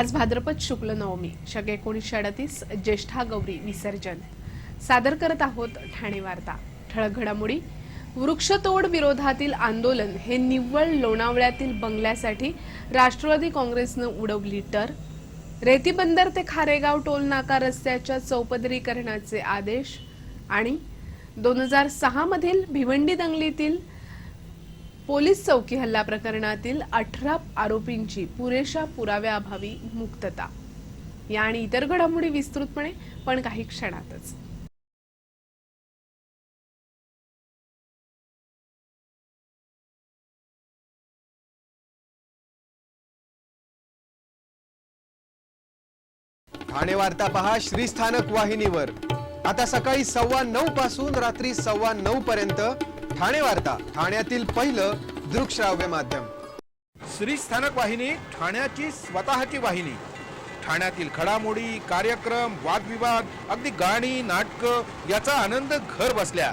आज भाद्रपद शुक्ल नवमी शक एकोणीसशे अडतीस ज्येष्ठा गौरी विसर्जन. सादर करत आहोत ठाणे वार्ता. ठळक घडामोडी. वृक्षतोड विरोधातील आंदोलन हे निव्वळ लोणावळ्यातील बंगल्यासाठी राष्ट्रवादी काँग्रेसनं उडवली टर. रेतीबंदर ते खारेगाव टोल नाका रस्त्याच्या चौपदरीकरणाचे आदेश आणि दोन हजार सहा मधील भिवंडी दंगलीतील पोलीस चौकी हल्ला प्रकरणातील अठरा आरोपींची पुरेशा पुराव्याअभावी मुक्तता. या आणि इतर घडामोडी विस्तृतपणे पण काही क्षणातच. ठाणे वार्ता पहा श्रीस्थानक वाहिनीवर. आता सकाळी सव्वा नऊ पासून रात्री सव्वा नऊ पर्यंत ठाणे वार्ता ठाण्यातील पहिलं दृकश्राव्य माध्यम. श्री स्थानक वाहिनी ठाण्याची स्वतःची वाहिनी. ठाण्यातील घडामोडी कार्यक्रम वादविवाद अगदी गाणी नाटक याचा आनंद घर बसल्या.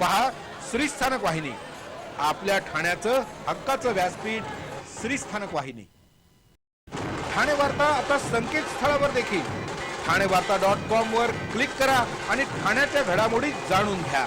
पहा श्री स्थानक वाहिनी. आपल्या ठाण्याचं हक्काचं व्यासपीठ श्री स्थानक वाहिनी. ठाणे वार्ता आता संकेतस्थळावर देखील. ठाणे वार्ता डॉट कॉम वर क्लिक करा आणि ठाण्याच्या घडामोडी जाणून घ्या.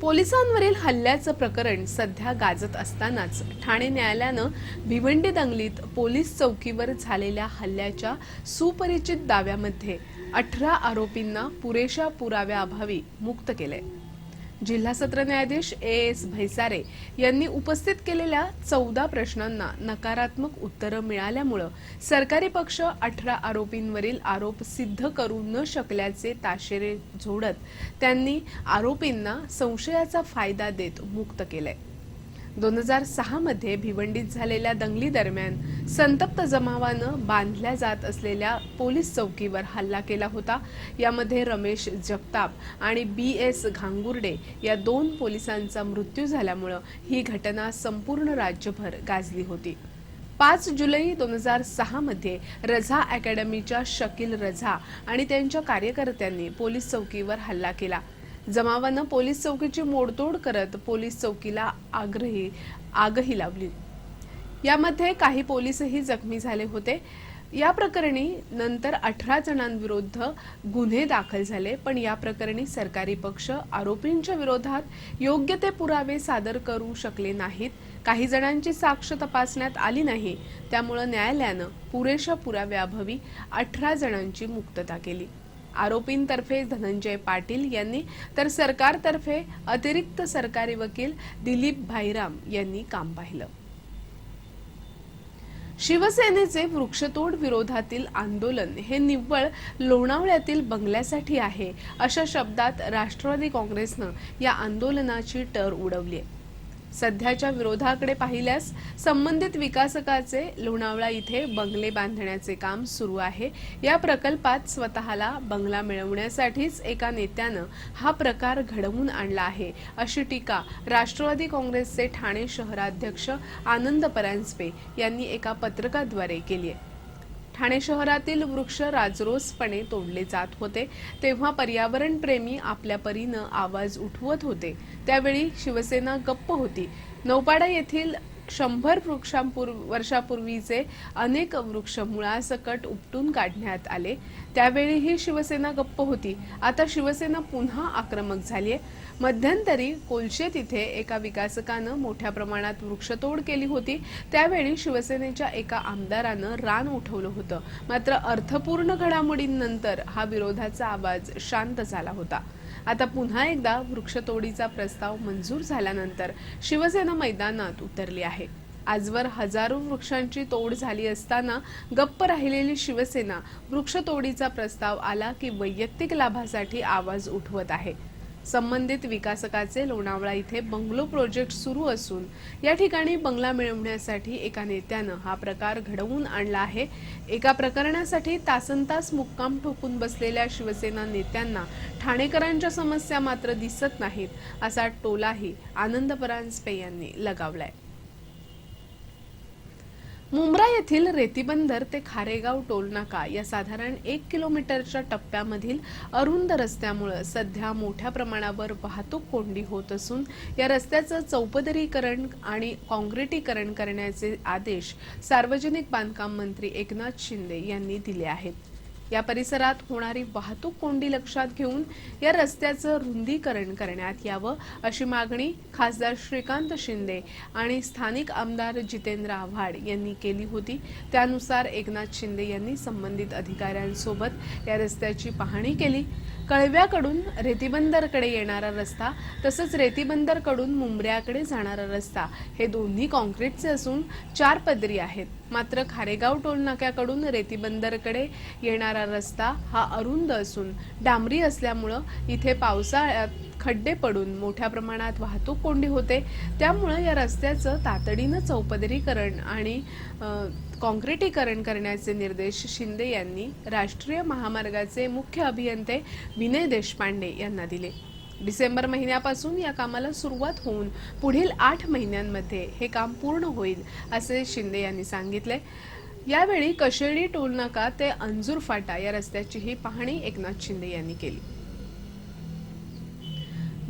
पोलिसांवरील हल्ल्याचं प्रकरण सध्या गाजत असतानाच ठाणे न्यायालयानं भिवंडी दंगलीत पोलीस चौकीवर झालेल्या हल्ल्याच्या सुपरिचित दाव्यामध्ये अठरा आरोपींना पुरेशा पुराव्याअभावी मुक्त केलंय. जिल्हा सत्र न्यायाधीश ए एस भैसारे यांनी उपस्थित केलेल्या चौदा प्रश्नांना नकारात्मक उत्तरं मिळाल्यामुळं सरकारी पक्ष अठरा आरोपींवरील आरोप सिद्ध करू न शकल्याचे ताशेरे झोडत त्यांनी आरोपींना संशयाचा फायदा देत मुक्त केलंय. दोन हजार सहामध्ये भिवंडीत झालेल्या दंगलीदरम्यान संतप्त जमावानं बांधल्या जात असलेल्या पोलीस चौकीवर हल्ला केला होता. यामध्ये रमेश जगताप आणि बी एस घांगुर्डे या दोन पोलिसांचा मृत्यू झाल्यामुळं ही घटना संपूर्ण राज्यभर गाजली होती. पाच जुलै दोन हजार सहामध्ये रझा अकॅडमीच्या शकील रझा आणि त्यांच्या कार्यकर्त्यांनी पोलीस चौकीवर हल्ला केला. जमावानं पोलीस चौकीची मोडतोड करत पोलीस चौकीला आग्रही आगही लावली. यामध्ये काही पोलीसही जखमी झाले होते. या प्रकरणी नंतर अठरा जणांविरुद्ध गुन्हे दाखल झाले पण या प्रकरणी सरकारी पक्ष आरोपींच्या विरोधात योग्य ते पुरावे सादर करू शकले नाहीत. काही जणांची साक्ष तपासण्यात आली नाही. त्यामुळं न्यायालयानं पुरेशा पुराव्याअभावी अठरा जणांची मुक्तता केली. आरोपींतर्फे धनंजय पाटील यांनी तर सरकारतर्फे अतिरिक्त सरकारी वकील दिलीप भाईराम यांनी काम पाहिलं. शिवसेनेचे वृक्षतोड विरोधातील आंदोलन हे निव्वळ लोणावळ्यातील बंगल्यासाठी आहे अशा शब्दात राष्ट्रवादी काँग्रेसनं या आंदोलनाची टर उडवली आहे. सध्याच्या विरोधाकडे पाहिल्यास संबंधित विकासकाचे लोणावळा इथे बंगले बांधण्याचे काम सुरू आहे. या प्रकल्पात स्वतःला बंगला मिळवण्यासाठीच एका नेत्यानं हा प्रकार घडवून आणला आहे. अशी टीका राष्ट्रवादी काँग्रेसचे ठाणे शहराध्यक्ष आनंद परांजपे यांनी एका पत्रकाद्वारे केली आहे. ठाणे शहरातील वृक्ष राजरोसपणे तोडले जात होते. तेव्हा पर्यावरणप्रेमी आपल्या परीनं आवाज उठवत होते. त्यावेळी शिवसेना गप्प होती. नौपाडा येथील शंभर वृक्षांपूर वर्षापूर्वीचे अनेक वृक्ष मुळासकट उपटून काढण्यात आले. त्यावेळीही शिवसेना गप्प होती. आता शिवसेना पुन्हा आक्रमक झाली आहे मध्यंतरी कोलशे तिथे एका विकासकानं मोठ्या प्रमाणात वृक्षतोड केली होती. त्यावेळी शिवसेनेच्या एका आमदारानं रान उठवलं होतं. मात्र अर्थपूर्ण घडामोडींनंतर हा विरोधाचा आवाज शांत झाला होता. आता पुन्हा एकदा वृक्षतोडीचा प्रस्ताव मंजूर झाल्यानंतर शिवसेना मैदानात उतरली आहे. आजवर हजारो वृक्षांची तोड झाली असताना गप्प राहिलेली शिवसेना वृक्षतोडीचा प्रस्ताव आला की वैयक्तिक लाभासाठी आवाज उठवत आहे. संबंधित विकासकाचे लोणावळा इथे बंगलो प्रोजेक्ट सुरू असून या ठिकाणी बंगला मिळवण्यासाठी एका नेत्यानं हा प्रकार घडवून आणला आहे. एका प्रकरणासाठी तासनतास मुक्काम ठोकून बसलेल्या शिवसेना नेत्यांना ठाणेकरांच्या समस्या मात्र दिसत नाहीत असा टोलाही आनंद परांजपे यांनी लगावलाय. मुंब्रा येथील रेतीबंदर ते खारेगाव टोलनाका या साधारण एक किलोमीटरच्या टप्प्यामधील अरुंद रस्त्यामुळे सध्या मोठ्या प्रमाणावर वाहतूक कोंडी होत असून या रस्त्याचं चौपदरीकरण आणि काँक्रिटीकरण करण्याचे आदेश सार्वजनिक बांधकाम मंत्री एकनाथ शिंदे यांनी दिले आहेत. या परिसरात होणारी वाहतूक कोंडी लक्षात घेऊन या रस्त्याचं रुंदीकरण करण्यात यावं अशी मागणी खासदार श्रीकांत शिंदे आणि स्थानिक आमदार जितेंद्र आव्हाड यांनी केली होती. त्यानुसार एकनाथ शिंदे यांनी संबंधित अधिकाऱ्यांसोबत या रस्त्याची पाहणी केली. कळव्याकडून रेतीबंदरकडे येणारा रस्ता तसंच रेतीबंदरकडून मुंबऱ्याकडे जाणारा रस्ता हे दोन्ही कॉन्क्रीटचे असून चार पदरी आहेत. मात्र खारेगाव टोलनाक्याकडून रेतीबंदरकडे येणारा रस्ता हा अरुंद असून डांबरी असल्यामुळं इथे पावसाळ्यात खड्डे पडून मोठ्या प्रमाणात वाहतूक कोंडी होते. त्यामुळं या रस्त्याचं तातडीनं चौपदरीकरण आणि काँक्रिटीकरण करण्याचे निर्देश शिंदे यांनी राष्ट्रीय महामार्गाचे मुख्य अभियंते विनय देशपांडे यांना दिले. डिसेंबर महिन्यापासून या कामाला सुरुवात होऊन पुढील आठ महिन्यांमध्ये हे काम पूर्ण होईल असे शिंदे यांनी सांगितले. यावेळी कशेडी टोलनाका ते अंजूर फाटा या रस्त्याचीही पाहणी एकनाथ शिंदे यांनी केली.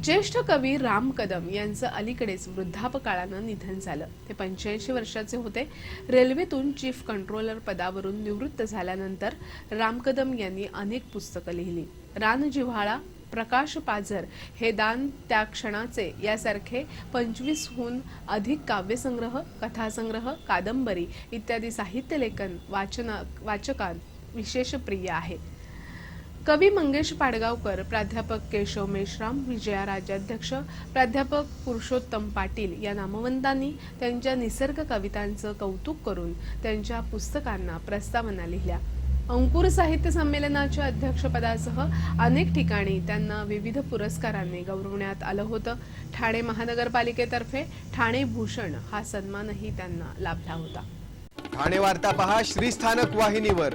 ज्येष्ठ कवी राम कदम यांचं अलीकडेच वृद्धापकाळानं निधन झालं. ते पंच्याऐंशी वर्षाचे होते. रेल्वेतून चीफ कंट्रोलर पदावरून निवृत्त झाल्यानंतर राम कदम यांनी अनेक पुस्तकं लिहिली. रानजिव्हाळा प्रकाश पाझर हे दान त्या क्षणाचे यासारखे पंचवीसहून अधिक काव्यसंग्रह कथासंग्रह कादंबरी इत्यादी साहित्य लेखन वाचना वाचकांत विशेष प्रिय आहे. कवी मंगेश पाडगावकर प्राध्यापक केशव मेश्राम विजया राजाध्यक्ष प्राध्यापक पुरुषोत्तम पाटील या नामवंतांनी त्यांच्या निसर्ग कवितांचं कौतुक करून त्यांच्या पुस्तकांना प्रस्तावना लिहिल्या. अंकुर साहित्य संमेलनाच्या अध्यक्षपदासह अनेक ठिकाणी त्यांना विविध पुरस्कारांनी गौरवण्यात आलं होतं. ठाणे महानगरपालिकेतर्फे ठाणे भूषण हा सन्मानही त्यांना लाभला होता. ठाणे वार्ता पहा श्रीस्थानक वाहिनीवर.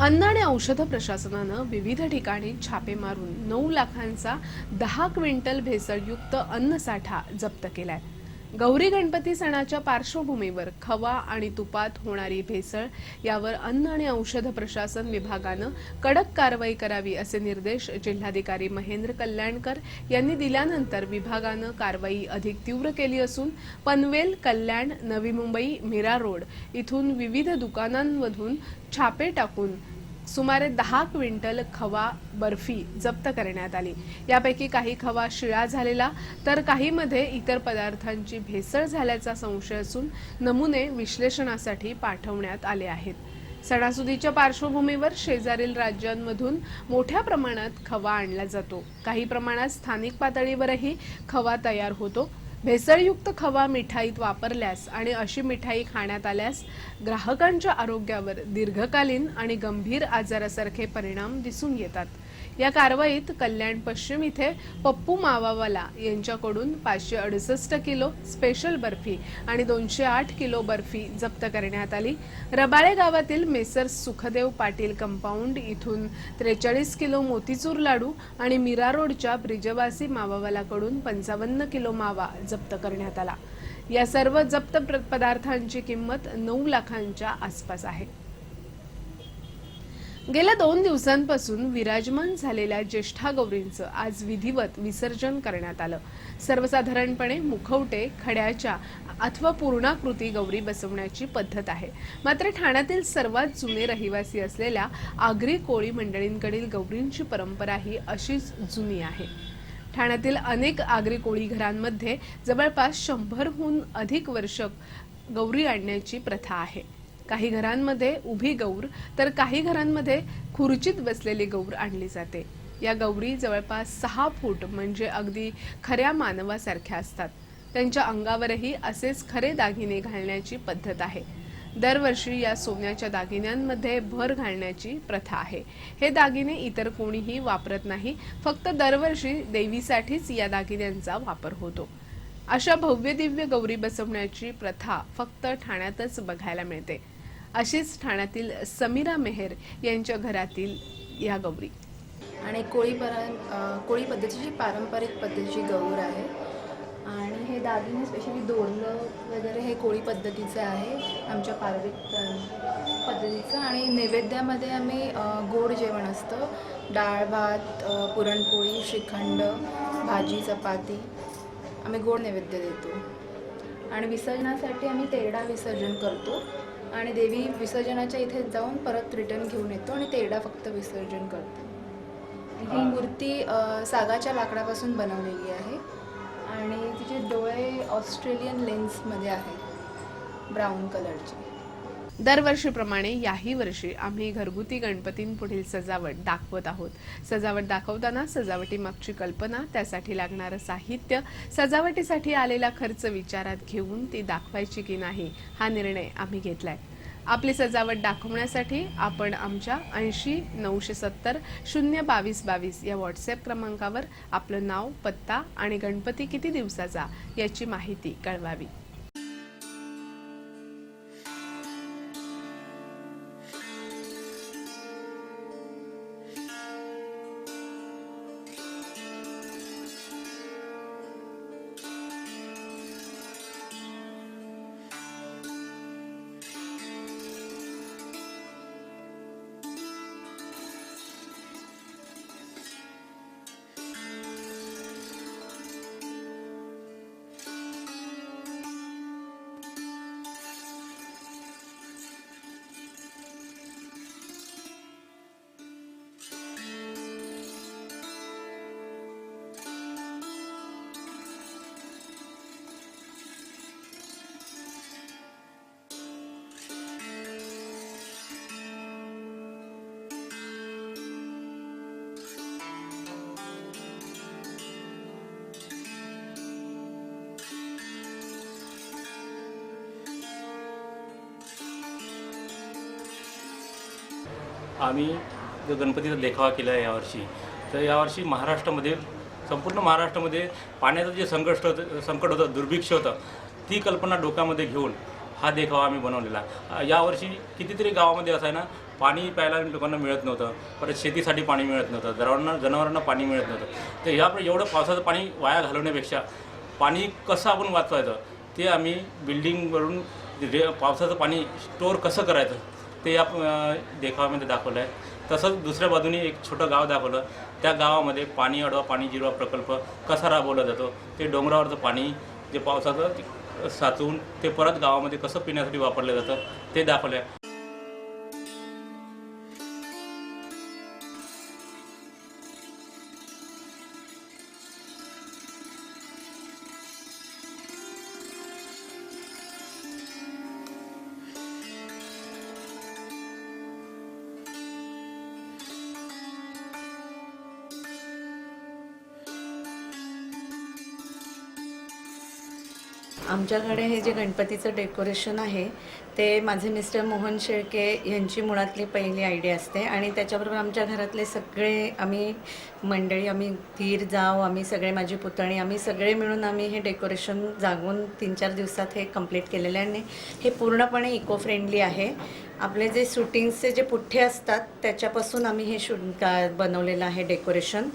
अन्न आणि औषध प्रशासनानं विविध ठिकाणी छापे मारून नऊ लाखांचा दहा क्विंटल भेसळयुक्त अन्नसाठा जप्त केलाय. गौरी गणपती सणाच्या पार्श्वभूमीवर खवा आणि तुपात होणारी भेसळ यावर अन्न आणि औषध प्रशासन विभागानं कडक कारवाई करावी असे निर्देश जिल्हाधिकारी महेंद्र कल्याणकर यांनी दिल्यानंतर विभागानं कारवाई अधिक तीव्र केली असून पनवेल कल्याण नवी मुंबई मीरा रोड इथून विविध दुकानांमधून छापे टाकून सुमारे दहा क्विंटल खवा बर्फी जप्त करण्यात आली. यापैकी काही खवा शिळा झालेला तर काहीमध्ये इतर पदार्थांची भेसळ झाल्याचा संशय असून नमुने विश्लेषणासाठी पाठवण्यात आले आहेत. सणासुदीच्या पार्श्वभूमीवर शेजारील राज्यांमधून मोठ्या प्रमाणात खवा आणला जातो. काही प्रमाणात स्थानिक पातळीवरही खवा तयार होतो. भेसळयुक्त खवा मिठाईत वापरल्यास आणि अशी मिठाई खाण्यात आल्यास ग्राहकांच्या आरोग्यावर दीर्घकालीन आणि गंभीर आजारासारखे परिणाम दिसून येतात. या कारवाईत कल्याण पश्चिम इथे पप्पू मावावाला यांच्याकडून पाचशे अडुसष्ट किलो स्पेशल बर्फी आणि दोनशे आठ किलो बर्फी जप्त करण्यात आली. रबाळे गावातील मेसर सुखदेव पाटील कंपाऊंड इथून त्रेचाळीस किलो मोतीचूर लाडू आणि मीरा रोडच्या ब्रिजवासी मावावालाकडून पंचावन्न किलो मावा जप्त करण्यात आला. या सर्व जप्त प्र- पदार्थांची किंमत नऊ लाखांच्या आसपास आहे. गेल्या दोन दिवसांपासून विराजमान झालेल्या ज्येष्ठा गौरींचं आज विधिवत विसर्जन करण्यात आलं. सर्वसाधारणपणे मुखवटे खड्याच्या अथवा पूर्णाकृती गौरी बसवण्याची पद्धत आहे. मात्र ठाण्यातील सर्वात जुने रहिवासी असलेल्या आगरी कोळी मंडळींकडील गौरींची परंपरा ही अशीच जुनी आहे. ठाण्यातील अनेक आगरी कोळी घरांमध्ये जवळपास शंभरहून अधिक वर्ष गौरी आणण्याची प्रथा आहे. काही घरांमध्ये उभी गौर तर काही घरांमध्ये खुर्चीत बसलेली गौर आणली जाते. या गौरी जवळपास सहा फूट म्हणजे अगदी खऱ्या मानवासारख्या असतात. त्यांच्या अंगावरही असेच खरे दागिने घालण्याची पद्धत आहे. दरवर्षी या सोन्याच्या दागिन्यांमध्ये भर घालण्याची प्रथा आहे. हे दागिने इतर कोणीही वापरत नाही फक्त दरवर्षी देवीसाठीच या दागिन्यांचा वापर होतो. अशा भव्य दिव्य गौरी बसवण्याची प्रथा फक्त ठाण्यातच बघायला मिळते. अशीच ठाण्यातील समीरा मेहेर यांच्या घरातील या गौरी. आणि कोळी परा कोळी पद्धतीची पारंपरिक पद्धतीची गौर आहे आणि हे दागिने स्पेशली दोरलं वगैरे हे कोळी पद्धतीचं आहे आमच्या पारंपरिक पद्धतीचं. आणि नैवेद्यामध्ये आम्ही गोड जेवण असतं. डाळ भात पुरणपोळी श्रीखंड भाजी चपाती आम्ही गोड नैवेद्य देतो. आणि विसर्जनासाठी आम्ही तेरडा विसर्जन करतो. आणि देवी विसर्जनाच्या इथे जाऊन परत रिटर्न घेऊन येतो आणि तेरडा फक्त विसर्जन करतो. ही मूर्ती सागाच्या लाकडापासून बनवलेली आहे आणि तिचे डोळे ऑस्ट्रेलियन लेन्समध्ये आहेत ब्राऊन कलरचे दरवर्षीप्रमाणे याही वर्षी आम्ही घरगुती गणपतींपुढील सजावट दाखवत आहोत. सजावट दाखवताना सजावटीमागची कल्पना त्यासाठी लागणारं साहित्य सजावटीसाठी आलेला खर्च विचारात घेऊन ती दाखवायची की नाही हा निर्णय आम्ही घेतलाय. आपली सजावट दाखवण्यासाठी आपण आमच्या ऐंशी नऊशे सत्तर शून्य बावीस बावीस या व्हॉट्सॲप क्रमांकावर आपलं नाव पत्ता आणि गणपती किती दिवसाचा याची माहिती कळवावी. आम्ही जो गणपतीचा देखावा केला आहे यावर्षी तर यावर्षी महाराष्ट्रामध्ये संपूर्ण महाराष्ट्रामध्ये पाण्याचं जे संकट होतं संकट होतं दुर्भिक्ष होतं ती कल्पना डोक्यामध्ये घेऊन हा देखावा आम्ही बनवलेला. यावर्षी कितीतरी गावामध्ये असं आहे ना पाणी प्यायला लोकांना मिळत नव्हतं परत शेतीसाठी पाणी मिळत नव्हतं जनावरांना जनावरांना पाणी मिळत नव्हतं. तर या एवढं पावसाचं पाणी वाया घालवण्यापेक्षा पाणी कसं आपण वाचवायचं ते आम्ही बिल्डिंगवरून पावसाचं पाणी स्टोअर कसं करायचं ते या देखावामध्ये देखाव्यामध्ये दाखवलं आहे. तसंच दुसऱ्या बाजूने एक छोटं गाव दाखवलं. त्या गावामध्ये पाणी अडवा पाणी जिरवा प्रकल्प कसा राबवला जातो ते डोंगरावरचं पाणी जे पावसाचं साचवून ते परत गावामध्ये कसं पिण्यासाठी वापरलं जातं ते दाखवलं आहे. आमच्याकडे हे जे गणपतीचं डेकोरेशन आहे ते माझे मिस्टर मोहन शेळके यांची मुळातली पहिली आयडिया असते. आणि त्याच्याबरोबर आमच्या घरातले सगळे आम्ही मंडळी आम्ही धीर जाव आम्ही सगळे माझी पुतणी आम्ही सगळे मिळून आम्ही हे डेकोरेशन जागून तीन चार दिवसात हे कंप्लीट केलेलं आहे. आणि हे पूर्णपणे इको फ्रेंडली आहे. आपले जे शूटिंगचे जे पुठ्ठे असतात त्याच्यापासून आम्ही हे शूट का बनवलेलं आहे डेकोरेशन.